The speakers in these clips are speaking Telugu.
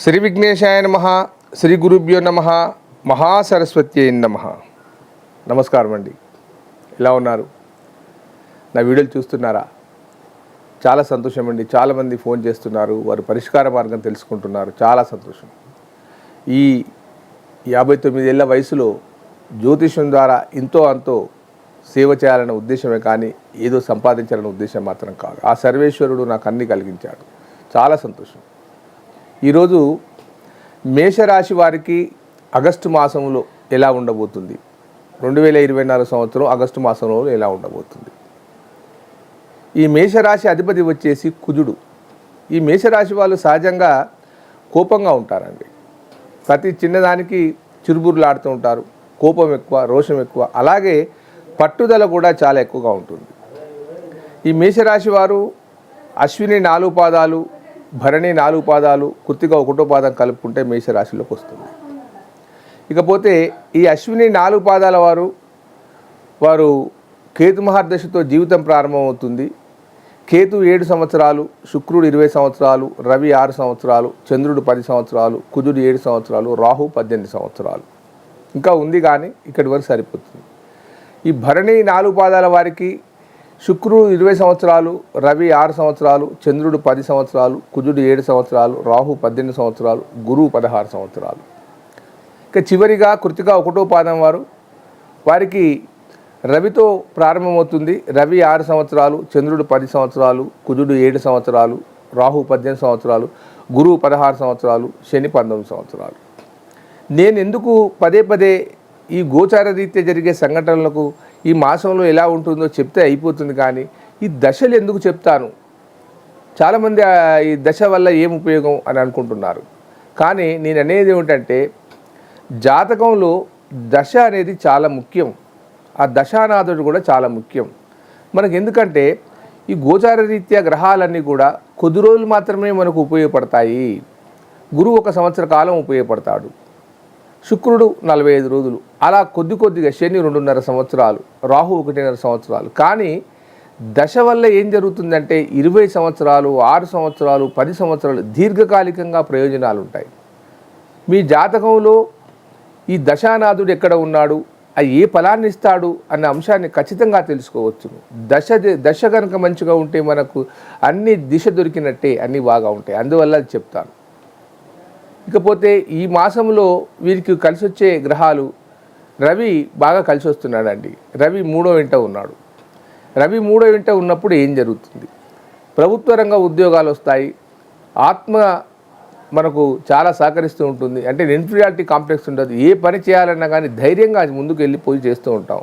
శ్రీ విఘ్నేశాయ నమ శ్రీ గురుభ్యో నమ మహాసరస్వతి నమ. నమస్కారం అండి. ఎలా ఉన్నారు? నా వీడియోలు చూస్తున్నారా? చాలా సంతోషం అండి. చాలామంది ఫోన్ చేస్తున్నారు. వారు పరిష్కార మార్గం తెలుసుకుంటున్నారు. చాలా సంతోషం. ఈ యాభై తొమ్మిదేళ్ళ వయసులో జ్యోతిష్యం ద్వారా ఇంతో అంతో సేవ చేయాలనే ఉద్దేశమే కానీ ఏదో సంపాదించాలనే ఉద్దేశం మాత్రం కాదు. ఆ సర్వేశ్వరుడు నాకు అన్ని కలిగించాడు. చాలా సంతోషం. ఈరోజు మేషరాశి వారికి ఆగస్టు మాసంలో ఎలా ఉండబోతుంది? రెండు వేల ఇరవై నాలుగు సంవత్సరం ఆగస్టు మాసంలో ఎలా ఉండబోతుంది? ఈ మేషరాశి అధిపతి వచ్చేసి కుజుడు. ఈ మేషరాశి వాళ్ళు సహజంగా కోపంగా ఉంటారండి. ప్రతి చిన్నదానికి చిరుబురులాడుతూ ఉంటారు. కోపం ఎక్కువ రోషం ఎక్కువ. అలాగే పట్టుదల కూడా చాలా ఎక్కువగా ఉంటుంది. ఈ మేషరాశి వారు అశ్విని నాలుగు పాదాలు భరణి నాలుగు పాదాలు కృతిగా ఒకటో పాదం కలుపుకుంటే మేషరాశిలోకి వస్తుంది. ఇకపోతే ఈ అశ్విని నాలుగు పాదాల వారు వారు కేతు మహర్దశతో జీవితం ప్రారంభమవుతుంది. కేతు ఏడు సంవత్సరాలు శుక్రుడు ఇరవై సంవత్సరాలు రవి ఆరు సంవత్సరాలు చంద్రుడు పది సంవత్సరాలు కుజుడు ఏడు సంవత్సరాలు రాహు పద్దెనిమిది సంవత్సరాలు. ఇంకా ఉంది కానీ ఇక్కడి వరకు సరిపోతుంది. ఈ భరణి నాలుగు పాదాల వారికి శుక్రుడు ఇరవై సంవత్సరాలు రవి ఆరు సంవత్సరాలు చంద్రుడు పది సంవత్సరాలు కుజుడు ఏడు సంవత్సరాలు రాహు పద్దెనిమిది సంవత్సరాలు గురువు పదహారు సంవత్సరాలు. ఇక చివరిగా కృతిక ఒకటో పాదం వారు వారికి రవితో ప్రారంభమవుతుంది. రవి ఆరు సంవత్సరాలు చంద్రుడు పది సంవత్సరాలు కుజుడు ఏడు సంవత్సరాలు రాహు పద్దెనిమిది సంవత్సరాలు గురువు పదహారు సంవత్సరాలు శని పంతొమ్మిది సంవత్సరాలు. నేను ఎందుకు పదే పదే ఈ గోచార రీత్యా జరిగే సంఘటనలకు ఈ మాసంలో ఎలా ఉంటుందో చెప్తే అయిపోతుంది కానీ ఈ దశలు ఎందుకు చెప్తాను? చాలామంది ఈ దశ వల్ల ఏం ఉపయోగం అని అనుకుంటున్నారు. కానీ నేను అనేది ఏమిటంటే జాతకంలో దశ అనేది చాలా ముఖ్యం. ఆ దశానాథుడు కూడా చాలా ముఖ్యం. మనకు ఎందుకంటే ఈ గోచార రీత్యా గ్రహాలన్నీ కూడా కొద్ది రోజులు మాత్రమే మనకు ఉపయోగపడతాయి. గురువు ఒక సంవత్సర కాలం ఉపయోగపడతాడు. శుక్రుడు నలభై ఐదు రోజులు. అలా కొద్ది కొద్దిగా శని రెండున్నర సంవత్సరాలు రాహు ఒకటిన్నర సంవత్సరాలు. కానీ దశ వల్ల ఏం జరుగుతుందంటే ఇరవై సంవత్సరాలు ఆరు సంవత్సరాలు పది సంవత్సరాలు దీర్ఘకాలికంగా ప్రయోజనాలు ఉంటాయి మీ జాతకంలో ఈ దశానాథుడు ఎక్కడ ఉన్నాడు అది ఏ ఫలాన్ని ఇస్తాడు అన్న అంశాన్ని ఖచ్చితంగా తెలుసుకోవచ్చు. దశ దశ కనుక మంచిగా ఉంటే మనకు అన్ని దిశ దొరికినట్టే అన్నీ బాగా ఉంటాయి. అందువల్ల అది చెప్తాను. ఇకపోతే ఈ మాసంలో వీరికి కలిసి వచ్చే గ్రహాలు రవి బాగా కలిసి వస్తున్నాడండి. రవి మూడో వింట ఉన్నాడు. రవి మూడో వింట ఉన్నప్పుడు ఏం జరుగుతుంది? ప్రభుత్వ రంగ ఉద్యోగాలు వస్తాయి. ఆత్మ మనకు చాలా సహకరిస్తూ ఉంటుంది. అంటే ఇన్ఫీరియారిటీ కాంప్లెక్స్ ఉండదు. ఏ పని చేయాలన్నా కానీ ధైర్యంగా అది ముందుకు వెళ్ళి పోయి చేస్తూ ఉంటాం.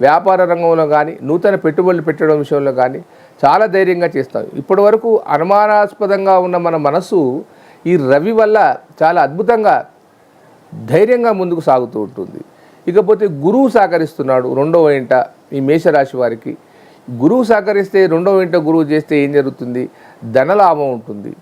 వ్యాపార రంగంలో కానీ నూతన పెట్టుబడులు పెట్టడం విషయంలో కానీ చాలా ధైర్యంగా చేస్తాం. ఇప్పటి వరకు అనుమానాస్పదంగా ఉన్న మన మనసు ఈ రవి వల్ల చాలా అద్భుతంగా ధైర్యంగా ముందుకు సాగుతూ ఉంటుంది. ఇకపోతే గురువు సహకరిస్తున్నాడు రెండవ ఇంట ఈ మేషరాశి వారికి. గురువు సహకరిస్తే రెండవ ఇంట గురువు చేస్తే ఏం జరుగుతుంది? ధనలాభం ఉంటుంది.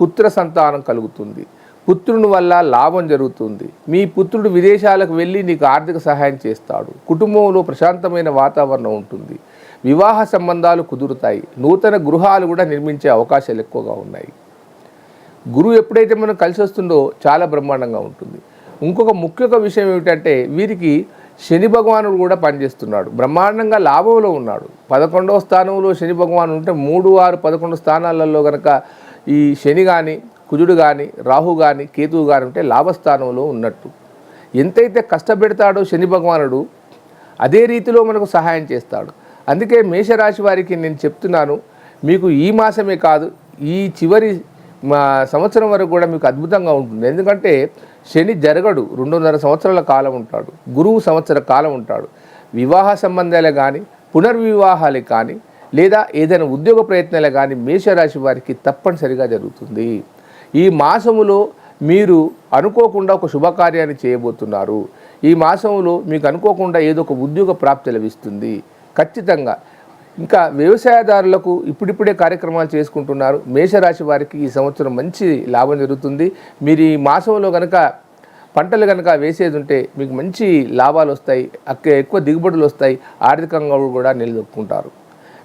పుత్ర సంతానం కలుగుతుంది. పుత్రుని వల్ల లాభం జరుగుతుంది. మీ పుత్రుడు విదేశాలకు వెళ్ళి నీకు ఆర్థిక సహాయం చేస్తాడు. కుటుంబంలో ప్రశాంతమైన వాతావరణం ఉంటుంది. వివాహ సంబంధాలు కుదురుతాయి. నూతన గృహాలు కూడా నిర్మించే అవకాశాలు ఎక్కువగా ఉన్నాయి. గురువు ఎప్పుడైతే మనం కలిసి వస్తుందో చాలా బ్రహ్మాండంగా ఉంటుంది. ఇంకొక ముఖ్య విషయం ఏమిటంటే వీరికి శని భగవానుడు కూడా పనిచేస్తున్నాడు. బ్రహ్మాండంగా లాభంలో ఉన్నాడు. పదకొండవ స్థానంలో శని భగవానుడు ఉంటే మూడు ఆరు పదకొండు స్థానాలలో కనుక ఈ శని కానీ కుజుడు కానీ రాహు కానీ కేతువు కానీ ఉంటే లాభస్థానంలో ఉన్నట్టు. ఎంతైతే కష్టపెడతాడో శని భగవానుడు అదే రీతిలో మనకు సహాయం చేస్తాడు. అందుకే మేషరాశి వారికి నేను చెప్తున్నాను మీకు ఈ మాసమే కాదు ఈ చివరి మా సంవత్సరం వరకు కూడా మీకు అద్భుతంగా ఉంటుంది. ఎందుకంటే శని జరగడు రెండున్నర సంవత్సరాల కాలం ఉంటాడు గురువు సంవత్సర కాలం ఉంటాడు. వివాహ సంబంధాలే కానీ పునర్వివాహాలే కానీ లేదా ఏదైనా ఉద్యోగ ప్రయత్నాలే కానీ మేషరాశి వారికి తప్పనిసరిగా జరుగుతుంది. ఈ మాసములో మీరు అనుకోకుండా ఒక శుభకార్యాన్ని చేయబోతున్నారు. ఈ మాసంలో మీకు అనుకోకుండా ఏదో ఒక ఉద్యోగ ప్రాప్తి లభిస్తుంది. ఖచ్చితంగా ఇంకా వ్యవసాయదారులకు ఇప్పుడిప్పుడే కార్యక్రమాలు చేసుకుంటున్నారు. మేషరాశి వారికి ఈ సంవత్సరం మంచి లాభం జరుగుతుంది. మీరు ఈ మాసంలో కనుక పంటలు కనుక వేసేది ఉంటే మీకు మంచి లాభాలు వస్తాయి. అక్కడ ఎక్కువ దిగుబడులు వస్తాయి. ఆర్థికంగా కూడా నిలదొక్కుంటారు.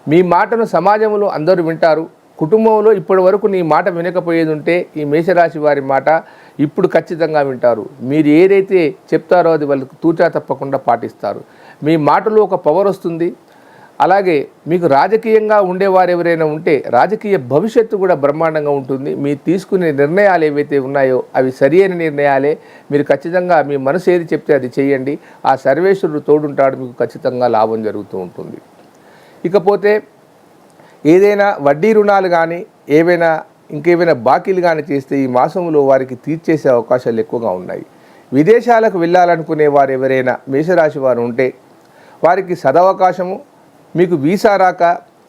మీ మాటను సమాజంలో అందరూ వింటారు. కుటుంబంలో ఇప్పటి వరకు నీ మాట వినకపోయేది ఉంటే ఈ మేషరాశి వారి మాట ఇప్పుడు ఖచ్చితంగా వింటారు. మీరు ఏదైతే చెప్తారో అది వాళ్ళకు తూచా తప్పకుండా పాటిస్తారు. మీ మాటలో ఒక పవర్ వస్తుంది. అలాగే మీకు రాజకీయంగా ఉండేవారు ఎవరైనా ఉంటే రాజకీయ భవిష్యత్తు కూడా బ్రహ్మాండంగా ఉంటుంది. మీరు తీసుకునే నిర్ణయాలు ఏవైతే ఉన్నాయో అవి సరి అయిన నిర్ణయాలే. మీరు ఖచ్చితంగా మీ మనసు ఏది చెప్తే అది చేయండి. ఆ సర్వేశ్వరుడు తోడుంటాడు మీకు ఖచ్చితంగా లాభం జరుగుతూ ఉంటుంది. ఇకపోతే ఏదైనా వడ్డీ రుణాలు కానీ ఏవైనా ఇంకేమైనా బాకీలు కానీ చేస్తే ఈ మాసంలో వారికి తీర్చేసే అవకాశాలు ఎక్కువగా ఉన్నాయి. విదేశాలకు వెళ్ళాలనుకునే వారు ఎవరైనా మేషరాశి వారు ఉంటే వారికి సదవకాశము మీకు వీసా రాక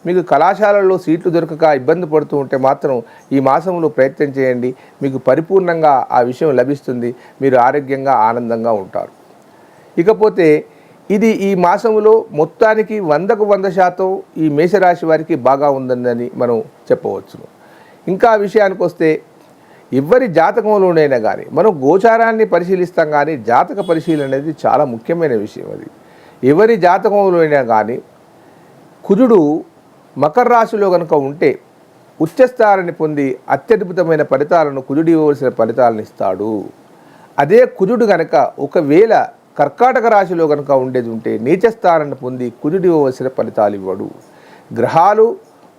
మీకు కళాశాలల్లో సీట్లు దొరకక ఇబ్బంది పడుతూ ఉంటే మాత్రం ఈ మాసంలో ప్రయత్నం చేయండి. మీకు పరిపూర్ణంగా ఆ విషయం లభిస్తుంది. మీరు ఆరోగ్యంగా ఆనందంగా ఉంటారు. ఇకపోతే ఇది ఈ మాసంలో మొత్తానికి వందకు వంద శాతం ఈ మేషరాశి వారికి బాగా ఉందని మనం చెప్పవచ్చును. ఇంకా విషయానికి వస్తే ఎవరి జాతకంలోనైనా కానీ మనం గోచారాన్ని పరిశీలిస్తాం కానీ జాతక పరిశీలన అనేది చాలా ముఖ్యమైన విషయం అది. ఎవరి జాతకంలోనైనా కానీ కుజుడు మకర రాశిలో కనుక ఉంటే ఉచ్చస్థానాన్ని పొంది అత్యద్భుతమైన ఫలితాలను కుజుడు ఇవ్వవలసిన ఫలితాలను ఇస్తాడు. అదే కుజుడు కనుక ఒకవేళ కర్కాటక రాశిలో కనుక ఉండేది ఉంటే నీచస్థానాన్ని పొంది కుజుడు ఇవ్వవలసిన ఫలితాలు ఇవ్వడు. గ్రహాలు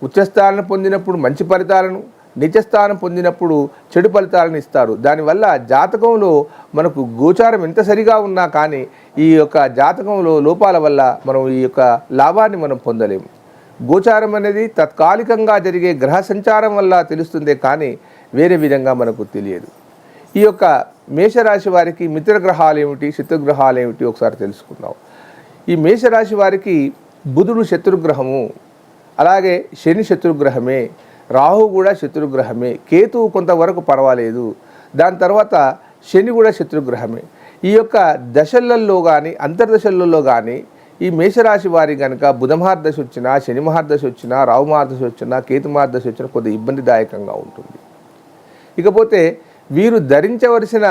ఉచ్చస్థానాన్ని పొందినప్పుడు మంచి ఫలితాలను నిత్యస్థానం పొందినప్పుడు చెడు ఫలితాలను ఇస్తారు. దానివల్ల జాతకంలో మనకు గోచారం ఎంత సరిగా ఉన్నా కానీ ఈ యొక్క జాతకంలో లోపాల వల్ల మనం ఈ యొక్క లాభాన్ని మనం పొందలేము. గోచారం అనేది తత్కాలికంగా జరిగే గ్రహ సంచారం వల్ల తెలుస్తుందే కానీ వేరే విధంగా మనకు తెలియదు. ఈ యొక్క మేషరాశి వారికి మిత్రగ్రహాలు ఏమిటి శత్రుగ్రహాలు ఏమిటి ఒకసారి తెలుసుకుందాం. ఈ మేషరాశి వారికి బుధుడు శత్రుగ్రహము అలాగే శని శత్రుగ్రహమే రాహు కూడా శత్రుగ్రహమే కేతువు కొంతవరకు పర్వాలేదు. దాని తర్వాత శని కూడా శత్రుగ్రహమే. ఈ యొక్క దశలలో కానీ అంతర్దశలలో కానీ ఈ మేషరాశి వారి కనుక బుధమహార్దశ వచ్చినా శని మహార్దశ వచ్చినా రావు మహార్దశ వచ్చినా కేతు మహార్దశ వచ్చినా కొద్దిగా ఇబ్బందిదాయకంగా ఉంటుంది. ఇకపోతే వీరు ధరించవలసిన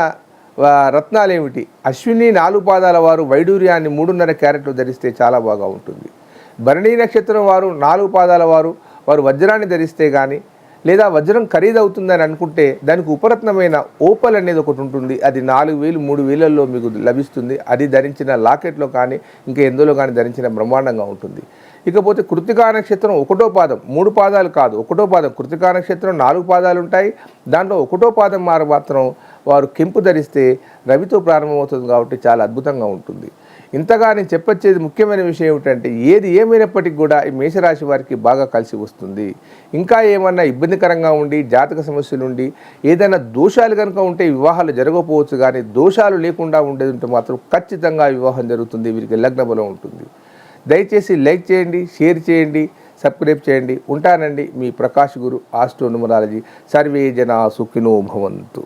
రత్నాలు ఏమిటి అశ్విని నాలుగు పాదాల వారు వైడూర్యాన్ని మూడున్నర క్యారెట్లు ధరిస్తే చాలా బాగా ఉంటుంది. భరణీ నక్షత్రం వారు నాలుగు పాదాల వారు వారు వజ్రాన్ని ధరిస్తే కానీ లేదా వజ్రం ఖరీదవుతుందని అనుకుంటే దానికి ఉపరత్నమైన ఓపల్ అనేది ఒకటి ఉంటుంది. అది నాలుగు వేలు మూడు వేలల్లో మీకు లభిస్తుంది. అది ధరించిన లాకెట్లో కానీ ఇంకా ఎందులో కానీ ధరించిన బ్రహ్మాండంగా ఉంటుంది. ఇకపోతే కృతికా నక్షత్రం ఒకటో పాదం మూడు పాదాలు కాదు ఒకటో పాదం. కృతికా నక్షత్రం నాలుగు పాదాలు ఉంటాయి దాంట్లో ఒకటో పాదం మారు మాత్రం వారు కెంపు ధరిస్తే రవితో ప్రారంభమవుతుంది కాబట్టి చాలా అద్భుతంగా ఉంటుంది. ఇంతగా నేను చెప్పొచ్చేది ముఖ్యమైన విషయం ఏమిటంటే ఏది ఏమైనప్పటికీ కూడా ఈ మేషరాశి వారికి బాగా కలిసి వస్తుంది. ఇంకా ఏమన్నా ఇబ్బందికరంగా ఉండి జాతక సమస్యలు ఉండి ఏదైనా దోషాలు కనుక ఉంటే వివాహాలు జరగకపోవచ్చు కానీ దోషాలు లేకుండా ఉండేది ఉంటే మాత్రం ఖచ్చితంగా వివాహం జరుగుతుంది. వీరికి లగ్న బలం ఉంటుంది. దయచేసి లైక్ చేయండి షేర్ చేయండి సబ్స్క్రైబ్ చేయండి. ఉంటానండి మీ ప్రకాష్ గురు ఆస్ట్రో న్యూమరాలజీ సర్వే జన సుఖినో భవంతు.